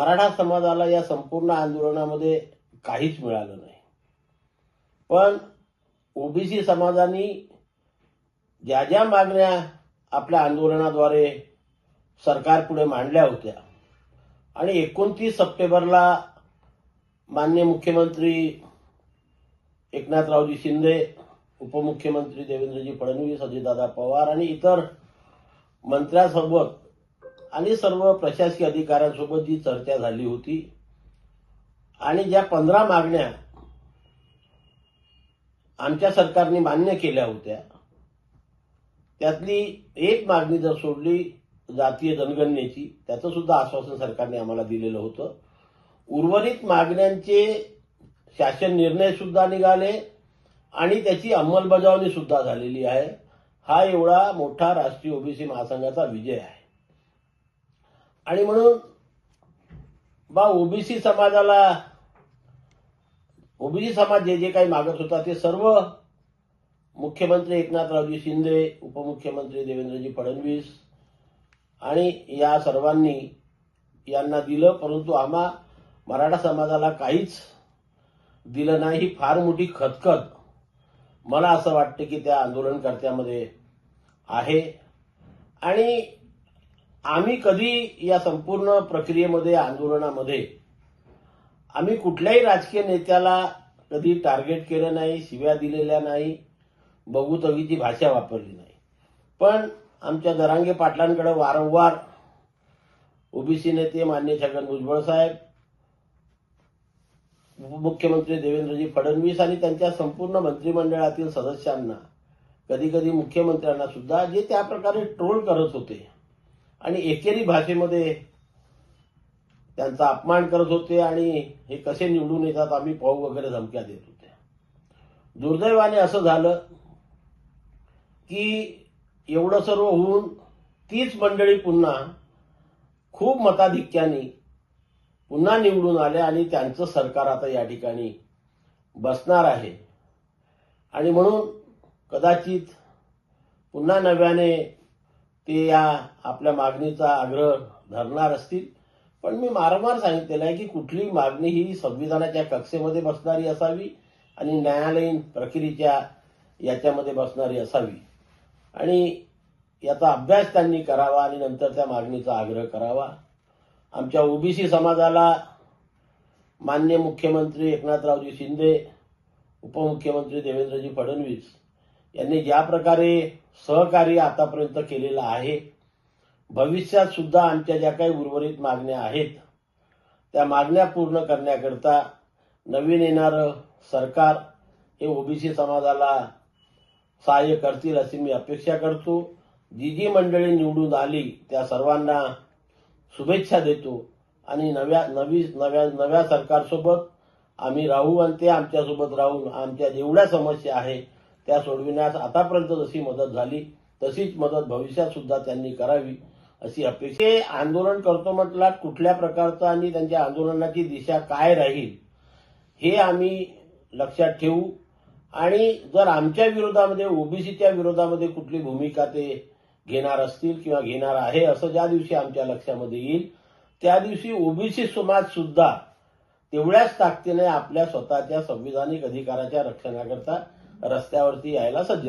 मराठा समाजाला या संपूर्ण आंदोलनामध्ये काहीच मिळालं नाही. पण ओबीसी समाजाने ज्या ज्या मागण्या आपल्या आंदोलनाद्वारे सरकारपुढे मांडल्या होत्या आणि एकोणतीस सप्टेंबरला मान्य मुख्यमंत्री एकनाथरावजी शिंदे उपमुख्यमंत्री देवेंद्रजी फडणवीस अजितदादा पवार आणि इतर मंत्र्यांसोबत आणि सर्व प्रशासकीय अधिकाऱ्यांसोबत जी चर्चा झाली होती आणि ज्या पंधरा मागण्या आमच्या सरकारने मान्य केल्या होत्या त्यातली एक मागणी जर सोडली जातीय जनगणनेची त्याचं सुद्धा आश्वासन सरकारने आम्हाला दिलेलं होतं. उर्वरित मागण्यांचे शासन निर्णय सुद्धा निघाले आणि त्याची अंमलबजावणी सुद्धा झालेली आहे. हा एवढा मोठा राष्ट्रीय ओबीसी महासंघाचा विजय आहे. आणि म्हणून बा ओबीसी समाजाला ओबीसी समाज जे जे काही मागत होता ते सर्व मुख्यमंत्री एकनाथरावजी शिंदे उपमुख्यमंत्री देवेंद्रजी फडणवीस आणि या सर्वांनी यांना दिलं परंतु आम्हा मराठा समाजाला काहीच दिलं नाही. ही फार मोठी खतखत मला असं वाटतं की त्या आंदोलनकर्त्यामध्ये आहे. आणि आम्ही कधी या संपूर्ण प्रक्रियेमध्ये आंदोलनामध्ये आम्ही कुठल्याही राजकीय नेत्याला कधी टार्गेट केलं नाही शिव्या दिलेल्या नाही बघूतगीची भाषा वापरली नाही. पण आमच्या दरांगे पाटलांकडे वारंवार ओबीसी नेते मान्य छगन भुजबळ साहेब उपमुख्यमंत्री देवेंद्रजी फडणवीस आणि त्यांच्या संपूर्ण मंत्रिमंडळातील सदस्यांना कधी कधी मुख्यमंत्र्यांना सुद्धा जे त्या प्रकारे ट्रोल करत होते आणि एकेरी भाषेमध्ये त्यांचा अपमान करत होते आणि हे कसे निवडून येतात आम्ही पाहू वगैरे धमक्या देत होते. दुर्दैवाने असं झालं की एवढं सर्व होऊन तीच मंडळी पुन्हा खूप मताधिक्याने पुन्हा निवडून आले आणि त्यांचं सरकार आता या ठिकाणी बसणार आहे. आणि म्हणून कदाचित पुन्हा नव्याने ते या आपल्या मागणीचा आग्रह धरणार असतील. पण मी वारंवार सांगितलेलं आहे की कुठलीही मागणी ही संविधानाच्या कक्षेमध्ये बसणारी असावी आणि न्यायालयीन प्रक्रियेच्या याच्यामध्ये बसणारी असावी. आणि याचा अभ्यास त्यांनी करावा आणि नंतर त्या मागणीचा आग्रह करावा. आमच्या ओबीसी समाजाला मान्य मुख्यमंत्री एकनाथरावजी शिंदे उपमुख्यमंत्री देवेंद्रजी फडणवीस यांनी ज्या प्रकारे सहकार्य आतापर्यंत केलेलं आहे भविष्यात सुद्धा आमच्या ज्या काही उर्वरित मागण्या आहेत त्या मागण्या पूर्ण करण्याकरता नवीन येणारं सरकार हे ओबीसी समाजाला सहाय्य करतील अशी मी अपेक्षा करतो. जी जी मंडळी निवडून आली त्या सर्वांना शुभेच्छा देतो आणि नव्या नवी नव्या नव्या सरकारसोबत आम्ही राहू आणि ते आमच्यासोबत राहून आमच्या जेवढ्या समस्या आहे त्या सोडविण्यास आतापर्यंत जशी मदत झाली तशीच मदत भविष्यात सुद्धा त्यांनी करावी अशी अपेक्षा. आंदोलन करतो म्हटलात कुठल्या प्रकारचं आणि त्यांच्या आंदोलनाची दिशा काय राहील हे आम्ही लक्षात ठेवू. आणि जर आमच्या विरोधामध्ये ओबीसीच्या विरोधामध्ये कुठली भूमिका ते घेणार असतील किंवा घेणार आहे असं ज्या दिवशी आमच्या लक्षामध्ये येईल त्या दिवशी ओबीसी समाज सुद्धा तेवढ्याच ताकदीने आपल्या स्वतःच्या संविधानिक अधिकाराच्या रक्षणाकरता रस्त्यावरती यायला सज्ज